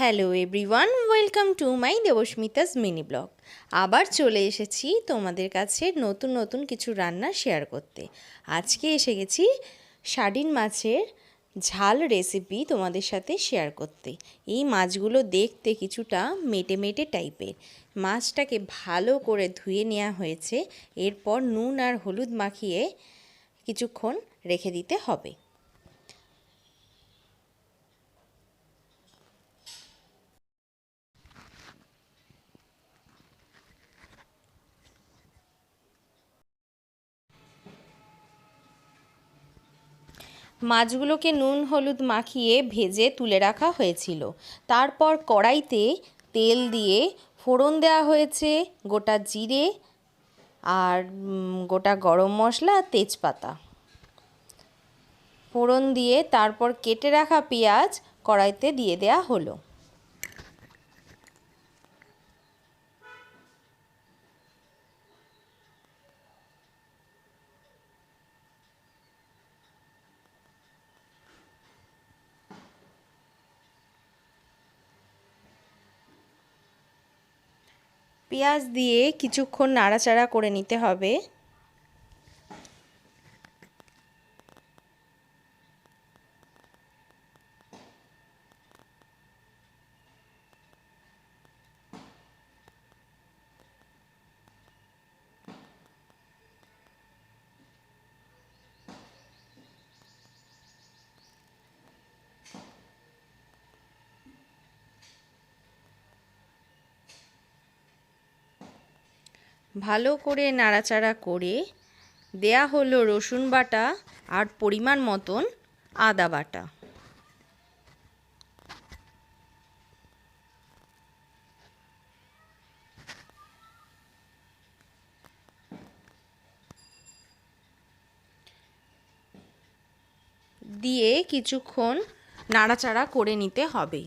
Hello everyone welcome to my Debasmita's mini blog আবার চলে এসেছি তোমাদের কাছে নতুন নতুন কিছু রান্না শেয়ার করতে। আজকে এসে গেছি সাডিন মাছের ঝাল রেসিপি তোমাদের সাথে শেয়ার করতে। এই মাছগুলো দেখতে কিছুটা মেটে মেটে টাইপের মাছটাকে ভালো করে ধুয়ে নেওয়া হয়েছে, এরপর নুন আর হলুদ মাখিয়ে কিছুক্ষণ রেখে দিতে হবে। মাছগুলোকে নুন হলুদ মাখিয়ে ভেজে তুলে রাখা হয়েছিল। তারপর কড়াইতে তেল দিয়ে ফোড়ন দেওয়া হয়েছে, গোটা জিরে আর গোটা গরম মশলা, তেজপাতা। ফোড়ন দিয়ে তারপর কেটে রাখা পেঁয়াজ কড়াইতে দিয়ে দেয়া হলো। পেঁয়াজ দিয়ে কিছুক্ষণ নাড়াচাড়া করে নিতে হবে। ভালো করে নাড়াচাড়া করে দেয়া হলো রসুন বাটা আর পরিমাণ মতন আদা বাটা। দিয়ে কিছুক্ষণ নাড়াচাড়া করে নিতে হবে।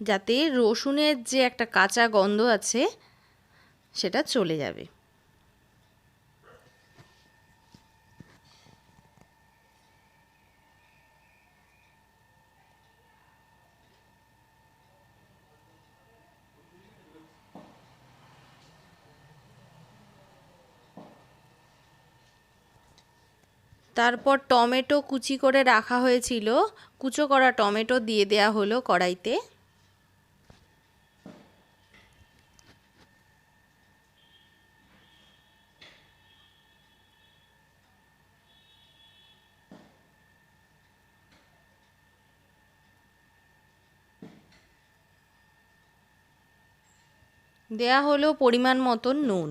যাতে রসুনের যে একটা কাঁচা গন্ধ আছে সেটা চলে যাবে। তারপর টমেটো কুচি করে রাখা হয়েছিল। কুচো করা টমেটো দিয়ে দেয়া হলো কড়াইতে। দেয়া হলো পরিমাণ মতন নুন।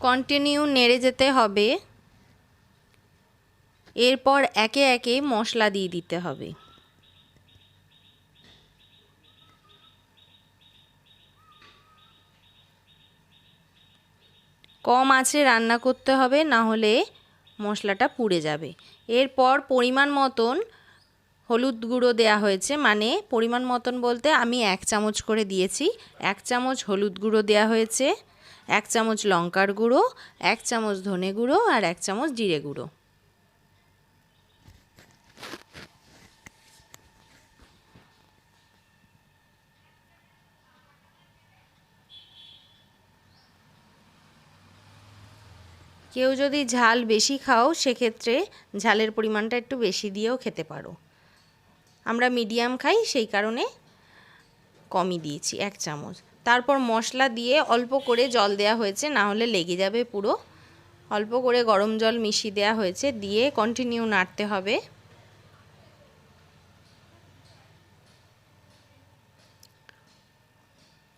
কন্টিনিউ নেড়ে যেতে হবে। এরপর একে একে মশলা দিয়ে দিতে হবে। কম আঁচে রান্না করতে হবে, না হলে মশলাটা পুড়ে যাবে। এরপর পরিমাণ মতন হলুদ গুঁড়ো দেয়া হয়েছে মানে পরিমাণ মতন বলতে আমি এক চামচ করে দিয়েছি। এক চামচ হলুদ গুঁড়ো দেয়া হয়েছে। এক চামচ লঙ্কার গুঁড়ো, এক চামচ ধনে গুঁড়ো আর এক চামচ জিরে গুঁড়ো। কেউ যদি ঝাল বেশি খাও, সেক্ষেত্রে ঝালের পরিমাণটা একটু বেশি দিয়েও খেতে পারো। আমরা মিডিয়াম খাই, সেই কারণে কমই দিয়েছি, এক চামচ। তারপর মশলা দিয়ে অল্প করে জল দেয়া হয়েছে, না হলে লেগে যাবে পুরো। অল্প করে গরম জল মিশিয়ে দেওয়া হয়েছে, দিয়ে কন্টিনিউ নাড়তে হবে।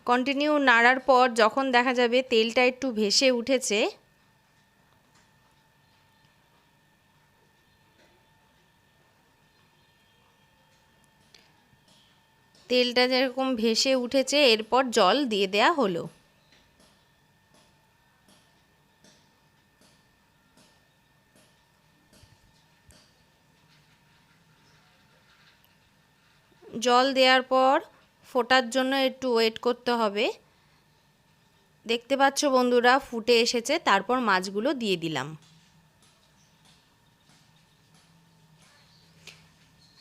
কন্টিনিউ নাড়ার পর যখন দেখা যাবে তেলটা একটু ভেসে উঠেছে তেলটা যেরকম ভেসে উঠেছে, এরপর জল দিয়ে দেয়া হলো। জল দেওয়ার পর ফোটার জন্য একটু ওয়েট করতে হবে। দেখতে পাচ্ছ বন্ধুরা, ফুটে এসেছে, তারপর মাছগুলো দিয়ে দিলাম।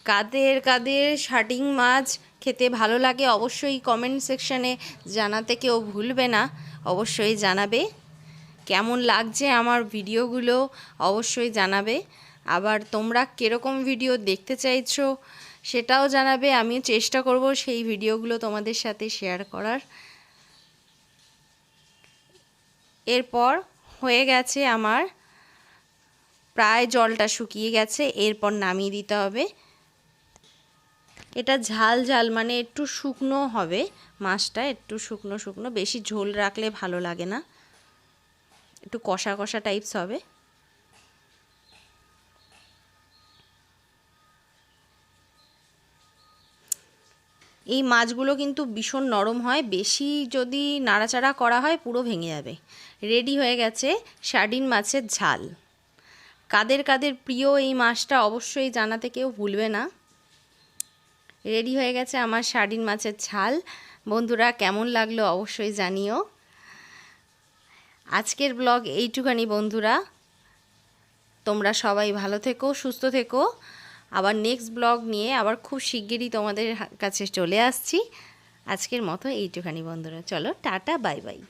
কাদের কাদের শাটিং মাছ খেতে ভালো লাগে, অবশ্যই কমেন্ট সেকশানে জানাতে কেউ ভুলবে না। অবশ্যই জানাবে। কেমন লাগছে আমার ভিডিওগুলো অবশ্যই জানাবে। আবার তোমরা কীরকম ভিডিও দেখতে চাইছো সেটাও জানাবে। আমিও চেষ্টা করব সেই ভিডিওগুলো তোমাদের সাথে শেয়ার করার। এরপর হয়ে গেছে আমার। প্রায় জলটা শুকিয়ে গেছে, এরপর নামিয়ে দিতে হবে। এটা ঝাল ঝাল মানে একটু শুকনো হবে মাছটা, একটু শুকনো শুকনো, বেশি ঝোল রাখলে ভালো লাগে না। একটু কষা কষা টাইপস হবে। এই মাছগুলো কিন্তু ভীষণ নরম হয়, বেশি যদি নাড়াচাড়া করা হয় পুরো ভেঙে যাবে। রেডি হয়ে গেছে সার্ডিন মাছের ঝাল। কাদের কাদের প্রিয় এই মাছটা অবশ্যই জানাতে কেউ ভুলবে না। রেডি হয়ে গেছে আমার সার্ডিন মাছের ঝাল। বন্ধুরা, কেমন লাগল অবশ্যই জানিও। আজকের ব্লগ এইটুখানি বন্ধুরা। তোমরা সবাই ভালো থেকো, সুস্থ থেকো। আবার নেক্সট ব্লগ নিয়ে আবার খুব শিগগিরই তোমাদের কাছে চলে আসছি। আজকের মতো এইটুখানি বন্ধুরা। চলো, টাটা, বাই বাই।